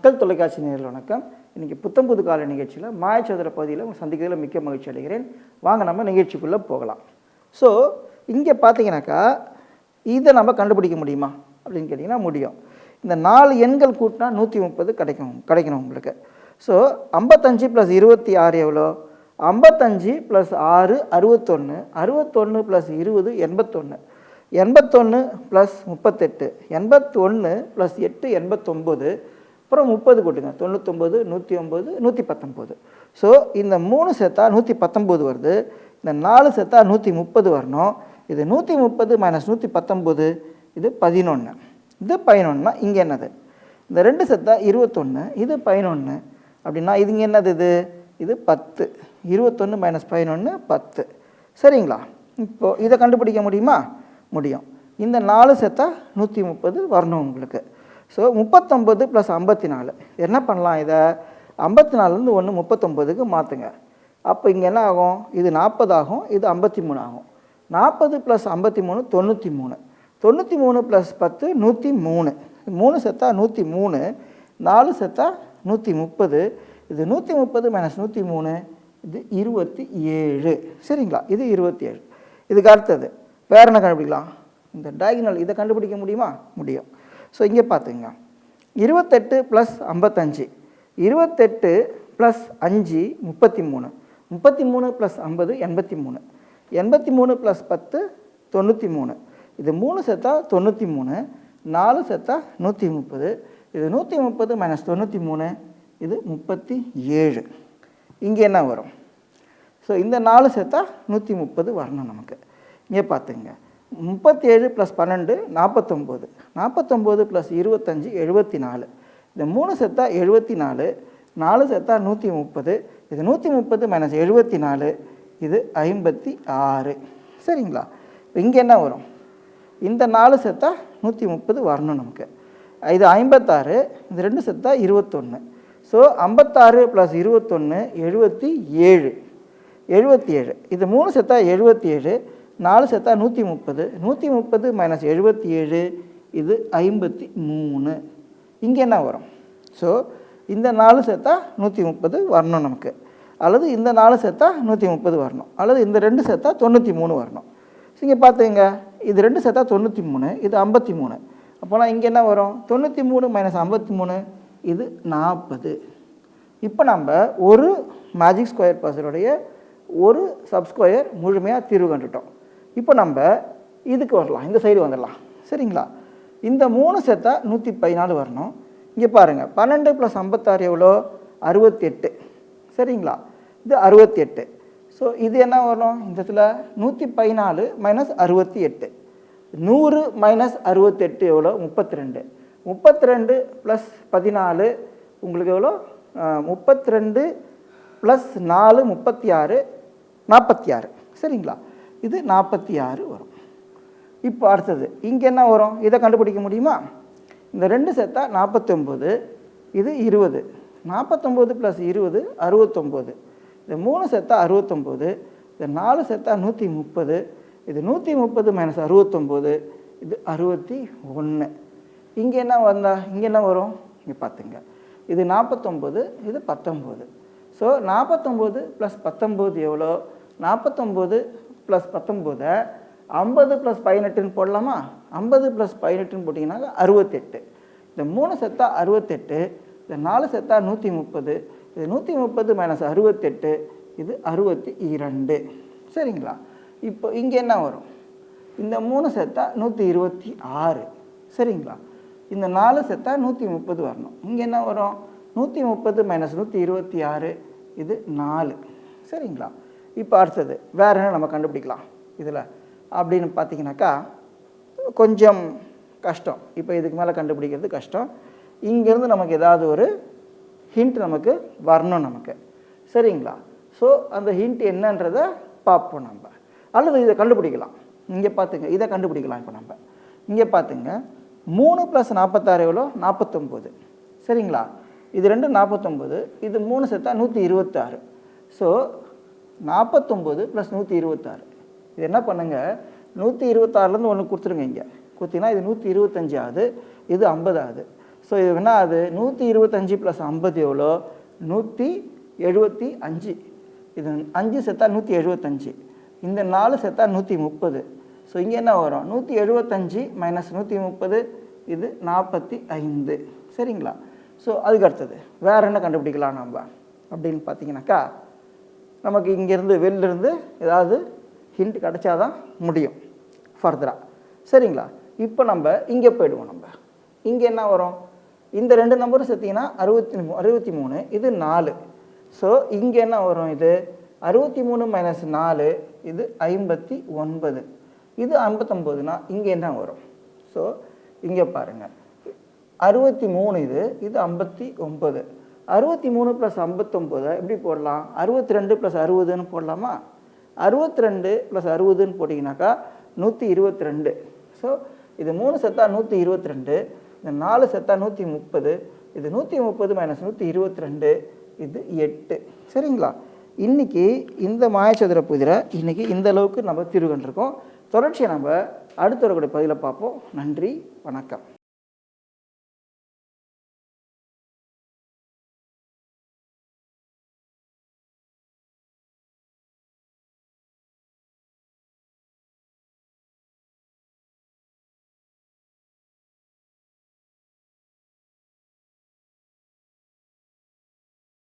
மக்கள் தொலைக்காட்சி நேரில் வணக்கம். இன்றைக்கி புத்தம்புது கால நிகழ்ச்சியில் மாயச்சதுர பகுதியில் உங்களை சந்திக்கிறதுல மிக்க மகிழ்ச்சி அடைகிறேன். வாங்க நம்ம நிகழ்ச்சிக்குள்ளே போகலாம். ஸோ இங்கே பார்த்தீங்கன்னாக்கா இதை நம்ம கண்டுபிடிக்க முடியுமா? அப்படின்னு கேட்டிங்கன்னா முடியும். இந்த நாலு எண்கள் கூட்டினா நூற்றி முப்பது கிடைக்கும் கிடைக்கணும் உங்களுக்கு. ஸோ ஐம்பத்தஞ்சு ப்ளஸ் இருபத்தி ஆறு எவ்வளோ? ஐம்பத்தஞ்சு ப்ளஸ் ஆறு அறுபத்தொன்று அறுபத்தொன்று ப்ளஸ் இருபது எண்பத்தொன்று எண்பத்தொன்று ப்ளஸ் முப்பத்தெட்டு. எண்பத்தொன்று ப்ளஸ் எட்டு எண்பத்தொம்போது. அப்புறம் முப்பது கூட்டுங்க. தொண்ணூத்தொம்பது நூற்றி ஒம்பது நூற்றி பத்தொம்போது ஸோ இந்த மூணு சேர்த்தா நூற்றி பத்தொம்போது வருது. இந்த நாலு சேர்த்தா நூற்றி முப்பது வரணும். இது நூற்றி முப்பது மைனஸ் நூற்றி பத்தொம்போது இது பதினொன்று இது பதினொன்றுனா இங்கே என்னது? இந்த ரெண்டு சேர்த்தா இருபத்தொன்று இது பதினொன்று அப்படின்னா இது இங்கே என்னது இது? இது பத்து. இருபத்தொன்று மைனஸ் பதினொன்று பத்து. சரிங்களா? இப்போது இதை கண்டுபிடிக்க முடியுமா? முடியும். இந்த நாலு சேர்த்தா நூற்றி முப்பது வரணும் உங்களுக்கு. ஸோ முப்பத்தொம்பது ப்ளஸ் ஐம்பத்தி நாலு என்ன பண்ணலாம் இதை? ஐம்பத்தி நாலுலேருந்து ஒன்று முப்பத்தொம்பதுக்கு மாற்றுங்க அப்போ இங்கே என்ன ஆகும்? இது நாற்பது ஆகும் இது ஐம்பத்தி மூணு ஆகும். நாற்பது ப்ளஸ் ஐம்பத்தி மூணு தொண்ணூற்றி மூணு தொண்ணூற்றி மூணு ப்ளஸ் பத்து நூற்றி மூணு மூணு செத்தா நூற்றி மூணு நாலு செத்தா நூற்றி முப்பது இது நூற்றி முப்பது மைனஸ் நூற்றி மூணு இது இருபத்தி ஏழு. சரிங்களா? இது இருபத்தி ஏழு. இதுக்கு அடுத்தது வேற என்ன கண்டுபிடிக்கலாம்? இந்த டயகனல் இதை கண்டுபிடிக்க முடியுமா? முடியும். ஸோ இங்கே பார்த்துங்க இருபத்தெட்டு ப்ளஸ் ஐம்பத்தஞ்சு. இருபத்தெட்டு ப்ளஸ் அஞ்சு முப்பத்தி மூணு முப்பத்தி மூணு ப்ளஸ் ஐம்பது எண்பத்தி மூணு எண்பத்தி மூணு ப்ளஸ் பத்து தொண்ணூற்றி மூணு இது மூணு செத்தா தொண்ணூற்றி மூணு நாலு செத்தா நூற்றி முப்பது இது நூற்றி முப்பது மைனஸ் தொண்ணூற்றி மூணு இது முப்பத்தி ஏழு இங்கே என்ன வரும்? ஸோ இந்த நாலு சேர்த்தா நூற்றி முப்பது வரணும் நமக்கு. இங்கே பார்த்துங்க முப்பத்தேழு ப்ளஸ் பன்னெண்டு நாற்பத்தொம்போது நாற்பத்தொம்போது ப்ளஸ் இருபத்தஞ்சி எழுபத்தி நாலு இந்த மூணு செத்தா எழுபத்தி நாலு நாலு செத்தா நூற்றி முப்பது இது நூற்றி முப்பது மைனஸ் எழுபத்தி நாலு இது ஐம்பத்தி ஆறு. சரிங்களா? இப்போ இங்கே என்ன வரும்? இந்த நாலு செத்தா நூற்றி முப்பது வரணும் நமக்கு. இது ஐம்பத்தாறு இந்த ரெண்டு செத்தா இருபத்தொன்று ஸோ ஐம்பத்தாறு ப்ளஸ் இருபத்தொன்று எழுபத்தி ஏழு. எழுபத்தி ஏழு. இது மூணு செத்தா எழுபத்தி ஏழு. நாலு சேர்த்தா நூற்றி முப்பது. நூற்றி முப்பது மைனஸ் எழுபத்தி ஏழு இது ஐம்பத்தி மூணு. இங்கே என்ன வரும்? ஸோ இந்த நாலு சேர்த்தா நூற்றி முப்பது வரணும் நமக்கு. அல்லது இந்த நாலு சேர்த்தா நூற்றி முப்பது வரணும். அல்லது இந்த ரெண்டு சேர்த்தா தொண்ணூற்றி மூணு வரணும். ஸோ இங்கே பார்த்துங்க இது ரெண்டு சேர்த்தா தொண்ணூற்றி மூணு இது ஐம்பத்தி மூணு. அப்போனா இங்கே என்ன வரும்? தொண்ணூற்றி மூணு மைனஸ் ஐம்பத்தி மூணு இது நாற்பது. இப்போ நம்ம ஒரு மேஜிக் ஸ்கொயர் பர்சனுடைய ஒரு சப்ஸ்கொயர் முழுமையாக தீர்வு கண்டுட்டோம். இப்போ நம்ம இதுக்கு வரலாம் இந்த சைடு வந்துடலாம். சரிங்களா? இந்த மூணு சேர்த்தா நூற்றி பதினாலு வரணும். இங்கே பாருங்கள் பன்னெண்டு ப்ளஸ் ஐம்பத்தாறு எவ்வளோ? அறுபத்தெட்டு. சரிங்களா? இது அறுபத்தி எட்டு ஸோ இது என்ன வரும் இந்த இடத்துல நூற்றி பதினாலு மைனஸ் அறுபத்தி எட்டு நூறு மைனஸ் அறுபத்தெட்டு எவ்வளோ? முப்பத்தி ரெண்டு முப்பத்தி ரெண்டு ப்ளஸ் பதினாலு உங்களுக்கு எவ்வளோ? முப்பத்தி ரெண்டு ப்ளஸ் நாலு முப்பத்தி ஆறு நாற்பத்தி ஆறு சரிங்களா? இது நாற்பத்தி ஆறு வரும். இப்போ அடுத்தது இங்கே என்ன வரும்? இதை கண்டுபிடிக்க முடியுமா? இந்த ரெண்டு சேர்த்தா நாற்பத்தொம்போது இது இருபது. நாற்பத்தொம்போது ப்ளஸ் இருபது அறுபத்தொம்போது. இது மூணு சேர்த்தா அறுபத்தொம்போது இது நாலு சேர்த்தா நூற்றி முப்பது இது நூற்றி முப்பது மைனஸ் அறுபத்தொம்போது இது அறுபத்தி ஒன்று. இங்கே என்ன வந்தா இங்கே என்ன வரும்? இங்கே பார்த்துங்க. இது நாற்பத்தொம்போது இது பத்தொம்போது. ஸோ நாற்பத்தொம்போது ப்ளஸ் பத்தொம்போது எவ்வளோ? நாற்பத்தொம்போது ப்ளஸ் பத்தொம்போதை ஐம்பது ப்ளஸ் பதினெட்டுன்னு போடலாமா? ஐம்பது ப்ளஸ் பதினெட்டுன்னு போட்டிங்கன்னாக்க அறுபத்தெட்டு. இந்த மூணு செத்தா அறுபத்தெட்டு இந்த நாலு செத்தா நூற்றி முப்பது இது நூற்றி முப்பது மைனஸ் அறுபத்தெட்டு இது அறுபத்தி இரண்டு சரிங்களா? இப்போ இங்கே என்ன வரும்? இந்த மூணு செத்தா நூற்றி இருபத்தி ஆறு சரிங்களா? இந்த நாலு செத்தா நூற்றி முப்பது வரணும். இங்கே என்ன வரும்? நூற்றி முப்பது மைனஸ் நூற்றி இருபத்தி ஆறு இது நாலு. சரிங்களா? இப்போ அடுத்தது வேறு என்ன நம்ம கண்டுபிடிக்கலாம் இதில்? அப்படின்னு பார்த்தீங்கன்னாக்கா கொஞ்சம் கஷ்டம். இப்போ இதுக்கு மேலே கண்டுபிடிக்கிறது கஷ்டம். இங்கேருந்து நமக்கு ஏதாவது ஒரு ஹிண்ட் நமக்கு வரணும் நமக்கு. சரிங்களா? ஸோ அந்த ஹிண்ட் என்னன்றதை பார்ப்போம் நம்ம. அல்லது இதை கண்டுபிடிக்கலாம். இங்கே பார்த்துங்க இதை கண்டுபிடிக்கலாம் இப்போ நம்ம. இங்கே பார்த்துங்க மூணு ப்ளஸ் நாற்பத்தாறு எவ்வளோ? நாற்பத்தொம்போது. சரிங்களா? இது ரெண்டு நாற்பத்தொம்போது இது மூணு சேர்த்தா நூற்றி இருபத்தாறு. ஸோ நாற்பத்தொம்போது ப்ளஸ் நூற்றி இருபத்தாறு. இது என்ன பண்ணுங்கள் நூற்றி இருபத்தாறுலேருந்து ஒன்று கொடுத்துருங்க இங்கே. கொடுத்தீங்கன்னா இது நூற்றி இருபத்தஞ்சி ஆகுது இது ஐம்பது ஆகுது ஸோ இது என்ன அது நூற்றி இருபத்தஞ்சி ப்ளஸ் ஐம்பது எவ்வளோ? நூற்றி எழுபத்தி அஞ்சு. இது அஞ்சு செத்தா நூற்றி எழுபத்தஞ்சு இந்த நாலு செத்தா நூற்றி முப்பது. ஸோ இங்கே என்ன வரும்? நூற்றி எழுபத்தஞ்சி மைனஸ் நூற்றி முப்பது இது நாற்பத்தி ஐந்து. சரிங்களா? ஸோ அதுக்கு அடுத்தது. வேறு என்ன கண்டுபிடிக்கலாம் நம்ம அப்படின்னு பார்த்தீங்கன்னாக்கா நமக்கு இங்கேருந்து வெளிலிருந்து ஏதாவது ஹிண்ட் கிடச்சா தான் முடியும் ஃபர்தராக சரிங்களா? இப்போ நம்ம இங்கே போயிடுவோம் நம்ம. இங்கே என்ன வரும்? இந்த ரெண்டு நம்பரும் சேர்த்திங்கன்னா அறுபத்தி மூ அறுபத்தி மூணு இது நாலு. ஸோ இங்கே என்ன வரும் இது? அறுபத்தி மூணு மைனஸ் நாலு இது ஐம்பத்தி ஒன்பது. இது ஐம்பத்தொம்போதுனா இங்கே என்ன வரும்? ஸோ இங்கே பாருங்கள் அறுபத்தி மூணு இது இது ஐம்பத்தி ஒம்பது அறுபத்தி மூணு ப்ளஸ் ஐம்பத்தொம்போதை எப்படி போடலாம்? அறுபத்தி ரெண்டு ப்ளஸ் அறுபதுன்னு போடலாமா? அறுபத்தி ரெண்டு ப்ளஸ் அறுபதுன்னு போட்டிங்கனாக்கா நூற்றி இருபத்தி ரெண்டு. ஸோ இது மூணு செத்தா நூற்றி இருபத்தி ரெண்டு இந்த நாலு செத்தா நூற்றி முப்பது இது நூற்றி முப்பது மைனஸ் நூற்றி இருபத்தி ரெண்டு இது எட்டு. சரிங்களா? இன்றைக்கி இந்த மாயச்சதுர புதிரை இன்றைக்கி இந்த அளவுக்கு நம்ம தீர்வு கண்டிருக்கோம் தொடர்ச்சியை நம்ம அடுத்த வரக்கூடிய பதிவில் பார்ப்போம். நன்றி வணக்கம்.